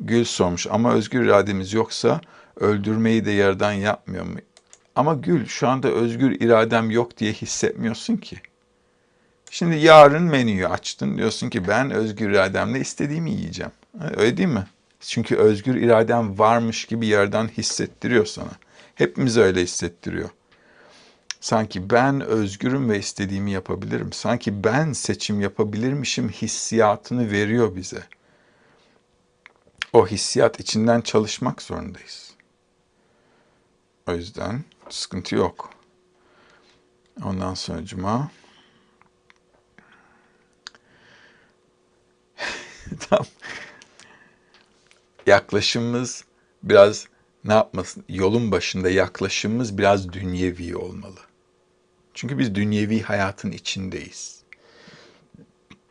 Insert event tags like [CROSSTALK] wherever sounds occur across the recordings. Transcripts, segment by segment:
Gül sormuş ama özgür irademiz yoksa öldürmeyi de yerden yapmıyor mu? Ama Gül şu anda özgür iradem yok diye hissetmiyorsun ki. Şimdi yarın menüyü açtın. Diyorsun ki ben özgür irademle istediğimi yiyeceğim. Öyle değil mi? Çünkü özgür iraden varmış gibi yerden hissettiriyor sana. Hepimiz öyle hissettiriyor. Sanki ben özgürüm ve istediğimi yapabilirim. Sanki ben seçim yapabilirmişim hissiyatını veriyor bize. O hissiyat içinden çalışmak zorundayız. O yüzden sıkıntı yok. Ondan sonra cuma. [LAUGHS] Tam yaklaşımımız biraz ne yapmasın? Yolun başında yaklaşımımız biraz dünyevi olmalı. Çünkü biz dünyevi hayatın içindeyiz.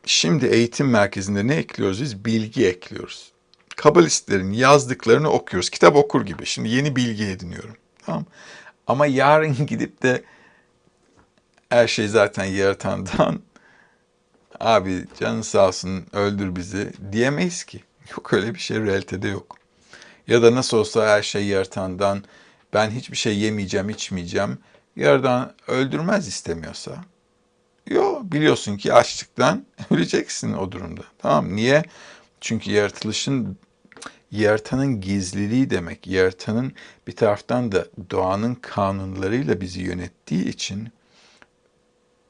Şimdi eğitim merkezinde ne ekliyoruz biz? Bilgi ekliyoruz. Kabalistlerin yazdıklarını okuyoruz. Kitap okur gibi. Şimdi yeni bilgi ediniyorum. Tamam. Ama yarın [LAUGHS] gidip de her şey zaten yaratandan abi canın sağ olsun öldür bizi diyemeyiz ki. Yok öyle bir şey realitede yok. Ya da nasıl olsa her şey yaratandan ben hiçbir şey yemeyeceğim, içmeyeceğim. Yaradan öldürmez istemiyorsa. Yo biliyorsun ki açlıktan [LAUGHS] öleceksin o durumda. Tamam niye? Çünkü yaratılışın yaratanın gizliliği demek. Yaratanın bir taraftan da doğanın kanunlarıyla bizi yönettiği için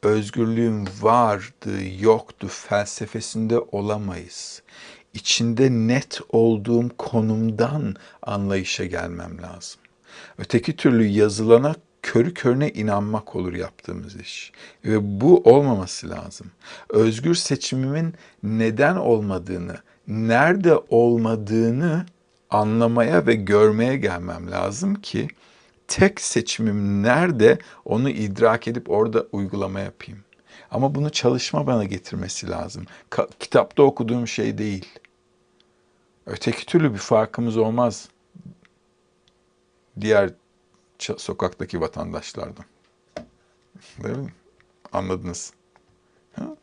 özgürlüğün vardı, yoktu felsefesinde olamayız. İçinde net olduğum konumdan anlayışa gelmem lazım. Öteki türlü yazılana körü körüne inanmak olur yaptığımız iş. Ve bu olmaması lazım. Özgür seçimimin neden olmadığını, nerede olmadığını anlamaya ve görmeye gelmem lazım ki tek seçimim nerede onu idrak edip orada uygulama yapayım. Ama bunu çalışma bana getirmesi lazım. Ka- kitapta okuduğum şey değil. Öteki türlü bir farkımız olmaz diğer sokaktaki vatandaşlardan. Değil mi? Anladınız. Ha?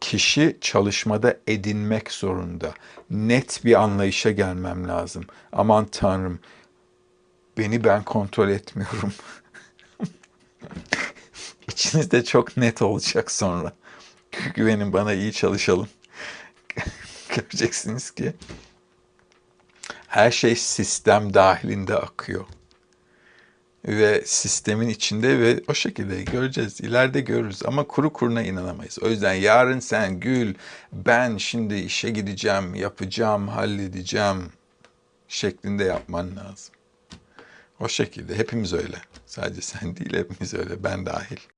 Kişi çalışmada edinmek zorunda. Net bir anlayışa gelmem lazım. Aman Tanrım, beni ben kontrol etmiyorum. [LAUGHS] İçinizde çok net olacak sonra. Güvenin bana iyi çalışalım. [LAUGHS] Göreceksiniz ki her şey sistem dahilinde akıyor. Ve sistemin içinde ve o şekilde göreceğiz. İleride görürüz ama kuru kuruna inanamayız. O yüzden yarın sen gül, ben şimdi işe gideceğim, yapacağım, halledeceğim şeklinde yapman lazım. O şekilde hepimiz öyle. Sadece sen değil hepimiz öyle ben dahil.